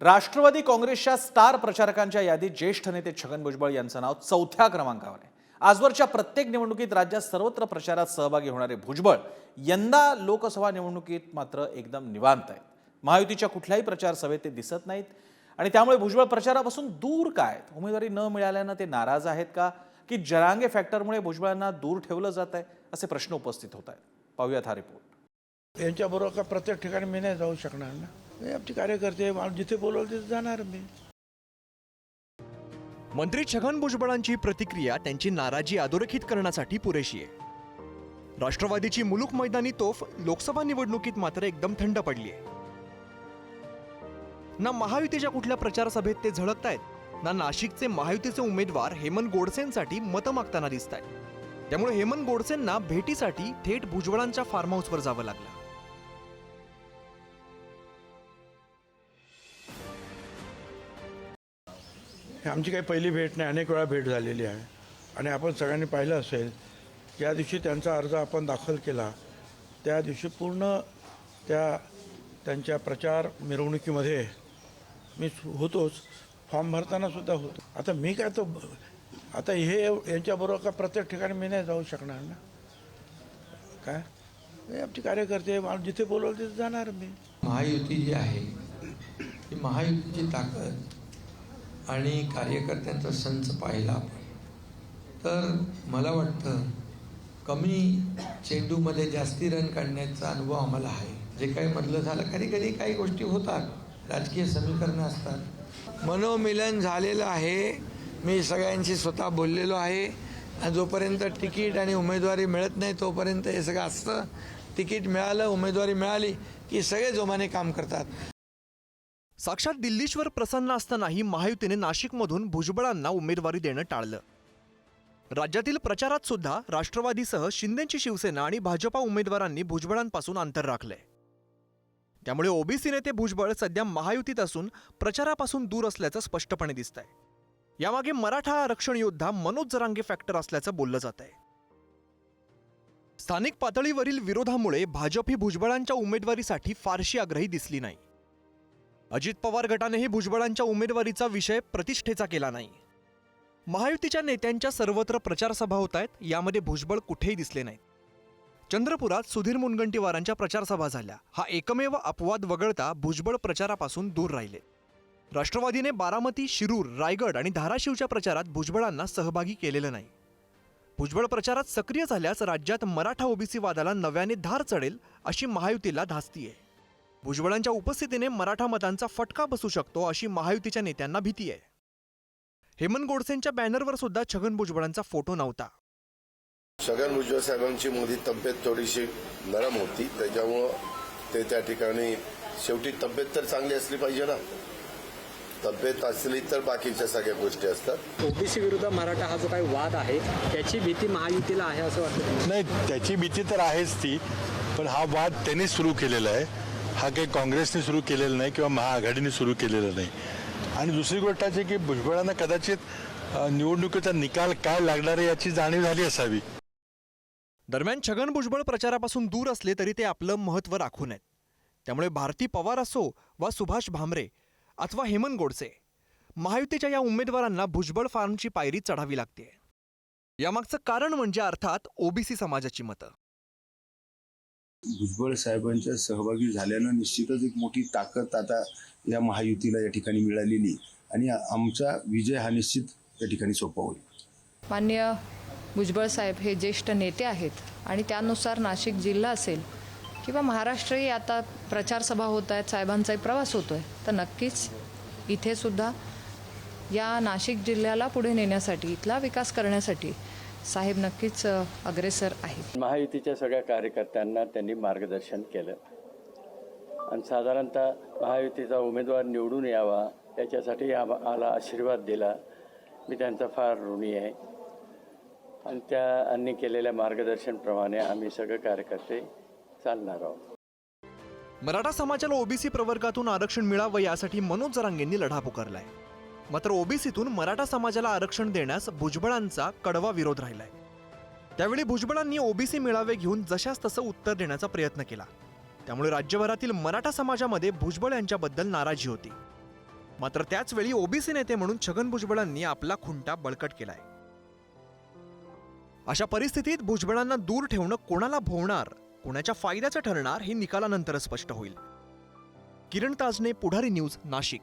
राष्ट्रवादी काँग्रेसच्या स्टार प्रचारकांच्या यादीत ज्येष्ठ नेते छगन भुजबळ यांचं नाव चौथ्या क्रमांकावर आहे. आजवरच्या प्रत्येक निवडणुकीत राज्यात सर्वत्र प्रचारात सहभागी होणारे भुजबळ यंदा लोकसभा निवडणुकीत मात्र एकदम निवांत आहेत. महायुतीच्या कुठल्याही प्रचार सभेत ते दिसत नाहीत. आणि त्यामुळे भुजबळ प्रचारापासून दूर काय आहेत? उमेदवारी न मिळाल्यानं ते नाराज आहेत का? की जरांगे फॅक्टरमुळे भुजबळांना दूर ठेवलं जात आहे? असे प्रश्न उपस्थित होत आहेत. पाहूयात हा रिपोर्ट यांच्याबरोबर का प्रत्येक ठिकाणी मी नाही जाऊ शकणार ना? आमचे कार्यकर्ते जिथे बोलवलं तिथे जाणार मी. मंत्री छगन भुजबळांची प्रतिक्रिया त्यांची नाराजी अधोरेखित करण्यासाठी पुरेशी आहे. राष्ट्रवादीची मुलूक मैदानी तोफ लोकसभा निवडणुकीत मात्र एकदम थंड पडली आहे ना महायुतीच्या कुठल्या प्रचार सभेत ते झळकतायत ना नाशिकचे महायुतीचे उमेदवार हेमंत गोडसेंसाठी मतं मागताना दिसत आहेत त्यामुळे हेमंत गोडसेंना भेटीसाठी थेट भुजबळांच्या फार्म हाऊसवर जावं लागलं. आमची काही पहिली भेट नाही अनेक वेळा भेट झालेली आहे. आणि आपण सगळ्यांनी पाहिलं असेल ज्या दिवशी त्यांचा अर्ज आपण दाखल केला त्या दिवशी पूर्ण त्या त्यांच्या प्रचार मिरवणुकीमध्ये मी होतोच फॉर्म भरताना सुद्धा होतो. आता मी काय तो आता हे यांच्याबरोबर का प्रत्येक ठिकाणी मी नाही जाऊ शकणार ना? काय? आमचे कार्यकर्ते जिथे बोलवलं तिथे जाणार मी. महायुती जी आहे ती महायुतीची ताकद आणि कार्यकर्त्यांचा संच पाहिला आपण. तर मला वाटतं कमी चेंडूमध्ये जास्ती रन काढण्याचा अनुभव आम्हाला आहे. जे काही मधलं झालं कधी कधी काही गोष्टी होतात. राजकीय समीकरणं असतात. मनोमिलन झालेलं आहे. मी सगळ्यांशी स्वतः बोललेलो आहे. आणि जोपर्यंत तिकीट आणि उमेदवारी मिळत नाही तोपर्यंत हे सगळं असतं. तिकीट मिळालं उमेदवारी मिळाली की सगळे जोमाने काम करतात. साक्षात दिल्लीश्वर प्रसन्न असतानाही महायुतीने नाशिकमधून भुजबळांना उमेदवारी देणं टाळलं. राज्यातील प्रचारात सुद्धा राष्ट्रवादीसह शिंदेची शिवसेना आणि भाजपा उमेदवारांनी भुजबळांपासून अंतर राखलंय. त्यामुळे ओबीसी नेते भुजबळ सध्या महायुतीत असून प्रचारापासून दूर असल्याचं स्पष्टपणे दिसतंय. यामागे मराठा आरक्षण योद्धा मनोज जरांगे फॅक्टर असल्याचं बोललं जात आहे स्थानिक पातळीवरील विरोधामुळे भाजप ही भुजबळांच्या उमेदवारीसाठी फारशी आग्रही दिसली नाही. अजित पवार गटानेही भुजबळांच्या उमेदवारीचा विषय प्रतिष्ठेचा केला नाही. महायुतीच्या नेत्यांच्या सर्वत्र प्रचारसभा होत आहेत यामध्ये भुजबळ कुठेही दिसले नाहीत. चंद्रपुरात सुधीर मुनगंटीवारांच्या प्रचारसभा झाल्या. हा एकमेव अपवाद वगळता भुजबळ प्रचारापासून दूर राहिले. राष्ट्रवादीने बारामती शिरूर रायगड आणि धाराशिवच्या प्रचारात भुजबळांना सहभागी केलेलं नाही. भुजबळ प्रचारात सक्रिय झाल्यास राज्यात मराठा ओबीसी वादाला नव्याने धार चढेल अशी महायुतीला धास्ती आहे. भुजबळांच्या उपस्थितीने मराठा मतांचा फटका बसू शकतो अशी महायुतीच्या नेत्यांना भीती आहे. हेमंत गोडसेंच्या बॅनरवर सुद्धा छगन भुजबळांचा फोटो नव्हता. छगन भुजबळ साहेबांची मध्ये तब्येत थोडीशी नरम होती. त्याच्यामुळं ते त्या ठिकाणी शेवटी तब्येत तर चांगली असली पाहिजे ना. तब्येत असली तर बाकीच्या सगळ्या गोष्टी असतात. ओबीसी विरुद्ध मराठा हा जो काही वाद आहे त्याची भीती महायुतीला आहे असं वाटतं? नाही त्याची भीती तर आहेच ती पण हा वाद त्यांनी सुरू केलेला आहे. हा काही काँग्रेसने सुरू केलेला नाही किंवा महाआघाडीने सुरू केलेला नाही. आणि दुसरी गोष्ट अशी की भुजबळांना कदाचित निवडणुकीचा निकाल काय लागणार आहे याची जाणीव झाली असावी. दरम्यान छगन भुजबळ प्रचारापासून दूर असले तरी ते आपलं महत्त्व राखून आहेत त्यामुळे भारती पवार असो वा सुभाष भामरे अथवा हेमंत गोडसे महायुतीच्या या उमेदवारांना भुजबळ फार्मची पायरी चढावी लागते यामागचं कारण म्हणजे अर्थात ओबीसी समाजाची मतं. भुजबळ साहेबांच्या सहभागी झाल्यानं निश्चितच एक मोठी ताकद आता या महायुतीला या ठिकाणी मिळालेली आणि आमचा विजय हा निश्चित या ठिकाणी सोपा होईल. मान्य भुजबळ साहेब हे ज्येष्ठ नेते आहेत आणि त्यानुसार नाशिक जिल्हा असेल किंवा महाराष्ट्रही आता प्रचारसभा होत आहेत साहेबांचाही प्रवास होतो आहे तर नक्कीच इथे सुद्धा या नाशिक जिल्ह्याला पुढे नेण्यासाठी इथला विकास करण्यासाठी साहेब नक्कीच अग्रेसर आहेत. महायुतीच्या सगळ्या कार्यकर्त्यांना त्यांनी मार्गदर्शन केलं. आणि साधारणतः महायुतीचा उमेदवार निवडून यावा याच्यासाठी आम्हाला आशीर्वाद दिला. मी त्यांचा फार ऋणी आहे. आणि त्यांनी केलेल्या मार्गदर्शनप्रमाणे आम्ही सगळे कार्यकर्ते चालणार आहोत. मराठा समाजाला ओबीसी प्रवर्गातून आरक्षण मिळावं यासाठी मनोज जरांगेंनी लढा पुकारलाय. मात्र ओबीसीतून मराठा समाजाला आरक्षण देण्यास भुजबळांचा कडवा विरोध राहिलाय. त्यावेळी भुजबळांनी ओबीसी मेळावे घेऊन जशास तसं उत्तर देण्याचा प्रयत्न केला. त्यामुळे राज्यभरातील मराठा समाजामध्ये भुजबळ यांच्याबद्दल नाराजी होती. मात्र त्याचवेळी ओबीसी नेते म्हणून छगन भुजबळांनी आपला खुंटा बळकट केलाय. अशा परिस्थितीत भुजबळांना दूर ठेवणं कोणाला भोवणार कोणाच्या फायद्याचं ठरणार हे निकालानंतरच स्पष्ट होईल. Kiran Tajne Pudhari news Nashik.